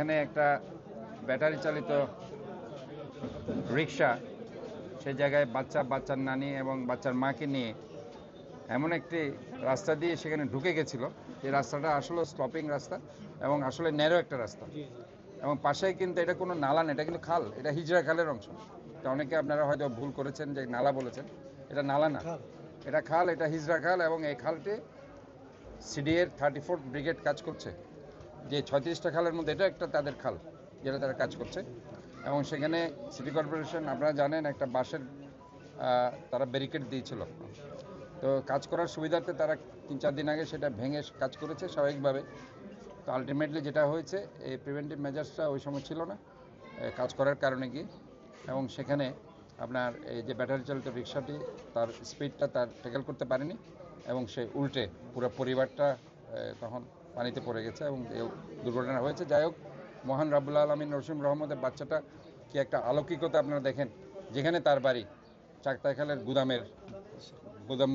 এখানে একটা ব্যাটারি চালিত রিক্সা সেই জায়গায় বাচ্চা বাচ্চার নানি এবং বাচ্চার মাকে নিয়ে এমন একটি রাস্তা দিয়ে সেখানে ঢুকে গেছিল। যে রাস্তাটা আসলে স্টপিং রাস্তা এবং আসলে ন্যারো একটা রাস্তা। এবং পাশেই কিন্তু এটা কোনো নালা না এটা কিন্তু খাল এটা হিজড়া খালের অংশ। এটা অনেকে আপনারা হয়তো ভুল করেছেন যে নালা বলেছেন। এটা নালা না। এটা খাল এটা হিজড়া খাল এবং এই খালটি সিডিএর থার্টি ফোর্থ ব্রিগেড কাজ করছে। যে ছয়ত্রিশটা খালের মধ্যে এটা একটা তাদের খাল, যেটা তারা কাজ করছে। এবং সেখানে সিটি কর্পোরেশন আপনারা জানেন, একটা বাঁশের তারা ব্যারিকেড দিয়েছিল। তো কাজ করার সুবিধার্থে তারা তিন চার দিন আগে সেটা ভেঙে কাজ করেছে স্বাভাবিকভাবে। তো আলটিমেটলি যেটা হয়েছে, এই প্রিভেন্টিভ মেজার্সটা ওই সময় ছিল না কাজ করার কারণে কি এবং সেখানে আপনার এই যে ব্যাটারি চালিত রিক্সাটি, তার স্পিডটা তার ট্যাকেল করতে পারেনি। এবং সে উল্টে পুরো পরিবারটা তখন পানিতে পড়ে গেছে এবং দুর্ঘটনা হয়েছে। যাই হোক মহান রাবুল্লাহ আলমিন নরসিম রহমদের বাচ্চাটা কি একটা আলৌকিকতা আপনারা দেখেন? যেখানে তার বাড়ি চাকতাখালের গুদামের গুদাম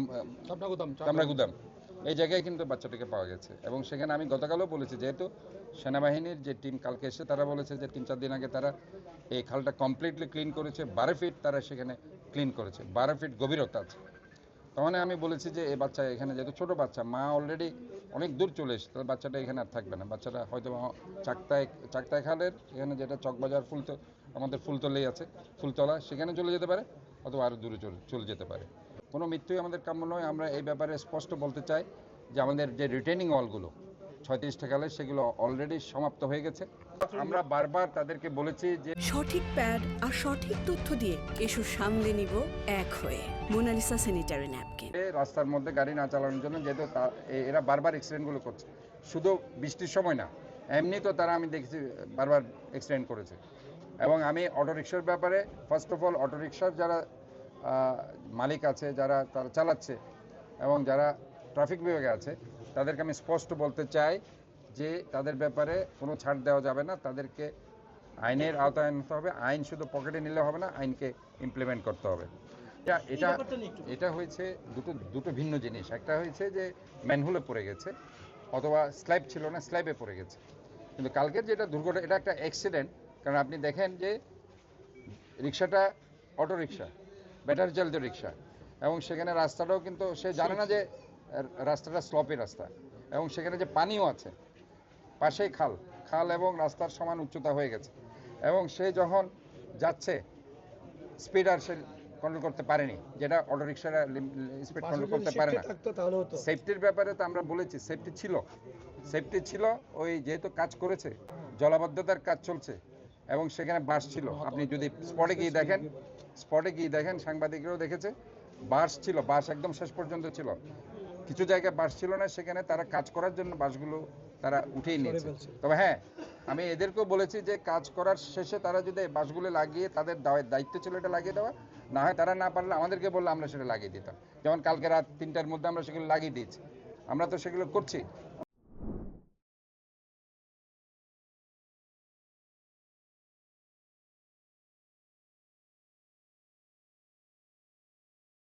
গুদাম এই জায়গায় কিন্তু বাচ্চাটাকে পাওয়া গেছে। এবং সেখানে আমি গতকালও বলেছি যেহেতু সেনাবাহিনীর যে টিম কালকে এসে তারা বলেছে যে তিন চার দিন আগে তারা এই খালটা কমপ্লিটলি ক্লিন করেছে বারো ফিট তারা সেখানে ক্লিন করেছে বারো ফিট গভীরতা আছে। তখন আমি বলেছি যে এই বাচ্চা এখানে যেহেতু ছোট বাচ্চা মা অলরেডি অনেক দূর চলে এসে তাহলে বাচ্চাটা এখানে আর থাকবে না। বাচ্চাটা হয়তো চাকতায় চাকতায় খালের এখানে যেটা চকবাজার ফুল আমাদের ফুলতলেই আছে, ফুলতলা, সেখানে চলে যেতে পারে, অথবা আরও দূরে চলে চলে যেতে পারে। কোনো মৃত্যুই আমাদের কাম্য নয়। আমরা এই ব্যাপারে স্পষ্ট বলতে চাই যে আমাদের যে রিটেনিং ওয়ালগুলো ছয়ত্রিশটা কালে সেগুলো অলরেডি সমাপ্ত হয়ে গেছে। আমরা বারবার তাদেরকে বলেছি যে সঠিক প্যাড আর সঠিক তথ্য দিয়ে এসো সামলে নিব এক হয়ে। Monalisa sanitary napkin. রাস্তার মধ্যে গাড়ি না চালানোর জন্য যেহেতু তা- এরা বারবার অ্যাক্সিডেন্টগুলো করছে। শুধু বৃষ্টির সময় না এমনি তো তারা আমি দেখেছি বারবার অ্যাক্সিডেন্ট করেছে। এবং আমি অটোরিকশার ব্যাপারে ফার্স্ট অফ অল অটোরিকশার যারা আহ, মালিক আছে যারা তারা চালাচ্ছে এবং যারা ট্রাফিক বিভাগে আছে তাদেরকে আমি স্পষ্ট বলতে চাই যে তাদের ব্যাপারে কোনো ছাড় দেওয়া যাবে না। তাদেরকে আইনের আওতায় আনতে হবে। আইন শুধু পকেটে নিলে হবে না আইনকে ইমপ্লিমেন্ট করতে হবে। এটা এটা এটা হয়েছে দুটো দুটো ভিন্ন জিনিস। একটা হয়েছে যে ম্যানহুলে পড়ে গেছে অথবা স্ল্যাব ছিল না স্ল্যাবে পড়ে গেছে। কিন্তু কালকের যেটা দুর্ঘটনা এটা একটা অ্যাক্সিডেন্ট কারণ আপনি দেখেন যে রিক্সাটা অটো রিক্সা ব্যাটারি চালিত রিক্সা। এবং সেখানে রাস্তাটাও কিন্তু সে জানে না যে রাস্তাটা স্লপি রাস্তা এবং সেখানে যে পানিও আছে পাশেই খাল। খাল এবং রাস্তার সমান উচ্চতা হয়ে গেছে এবং সে যখন যাচ্ছে স্পিড আর সে কন্ট্রোল করতে পারেনি যেটা অটো রিক্সারা স্পিড কন্ট্রোল করতে পারে না। সেফটির ব্যাপারে তো আমরা বলেছি সেফটি ছিল। সেফটি ছিল ওই যেহেতু কাজ করেছে জলাবদ্ধতার কাজ চলছে এবং সেখানে বাস ছিল। আপনি যদি স্পটে গিয়ে দেখেন স্পটে গিয়ে দেখেন সাংবাদিকরাও দেখেছে বাস ছিল বাস একদম শেষ পর্যন্ত ছিল। কিছু জায়গায় বাস ছিল না সেখানে তারা কাজ করার জন্য বাসগুলো তারা উঠেই নিয়েছে। তবে হ্যাঁ আমি এদেরকেও বলেছি যে কাজ করার শেষে তারা যদি বাসগুলো লাগিয়ে তাদের দায়- দায়িত্ব ছিল এটা লাগিয়ে দেওয়া না হয় তারা না পারলে আমাদেরকে বললে আমরা সেটা লাগিয়ে দিতাম। যেমন কালকে রাত তিনটার মধ্যে আমরা সেগুলো লাগিয়ে দিয়েছি। আমরা তো সেগুলো করছি।